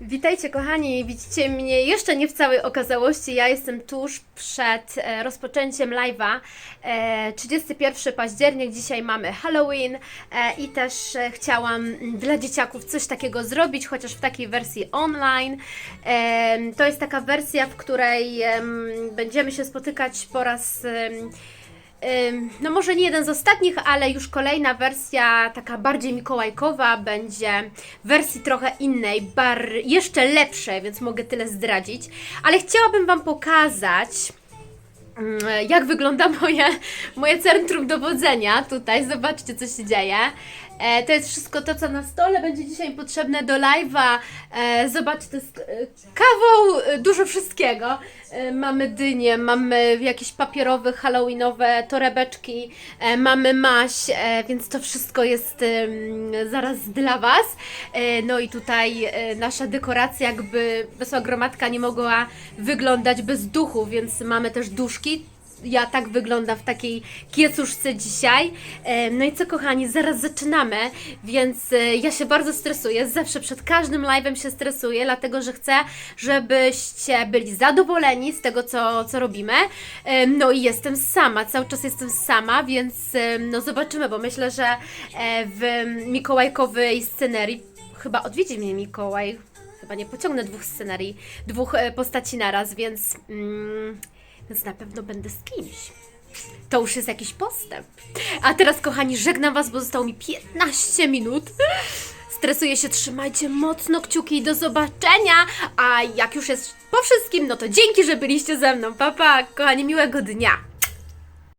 Witajcie kochani, widzicie mnie jeszcze nie w całej okazałości. Ja jestem tuż przed e, rozpoczęciem live'a. E, 31 październik, dzisiaj mamy Halloween e, i też e, chciałam mm, dla dzieciaków coś takiego zrobić, chociaż w takiej wersji online. E, to jest taka wersja, w której em, będziemy się spotykać po raz. No może nie jeden z ostatnich, ale już kolejna wersja, taka bardziej mikołajkowa, będzie w wersji trochę innej, bar jeszcze lepszej, więc mogę tyle zdradzić. Ale chciałabym Wam pokazać, mm, jak wygląda moje, moje centrum dowodzenia. Tutaj zobaczcie, co się dzieje. E, to jest wszystko to, co na stole będzie dzisiaj potrzebne do live'a. E, to jest e, kawał e, dużo wszystkiego. E, mamy dynie, mamy jakieś papierowe, halloweenowe torebeczki, e, mamy maś, e, więc to wszystko jest em, zaraz dla Was. E, no i tutaj e, nasza dekoracja, jakby Wesoła Gromadka nie mogła wyglądać bez duchu, więc mamy też duszki. Ja tak wyglądam w takiej kiecuszce dzisiaj. E, No i co kochani, zaraz zaczynamy, więc e, ja się bardzo stresuję. Zawsze przed każdym live'em się stresuję, dlatego że chcę, żebyście byli zadowoleni z tego, co, co robimy. E, No i jestem sama, cały czas jestem sama, więc no zobaczymy, bo myślę, że w mikołajkowej scenerii chyba odwiedzi mnie Mikołaj. Chyba nie pociągnę dwóch scenarii, dwóch postaci naraz, więc, mm, więc na pewno będę z kimś. To już jest jakiś postęp. A teraz, kochani, żegnam Was, bo zostało mi 15 minut. Stresuję się, trzymajcie mocno kciuki i do zobaczenia. A jak już jest po wszystkim, no to dzięki, że byliście ze mną. Pa, pa, kochani, miłego dnia.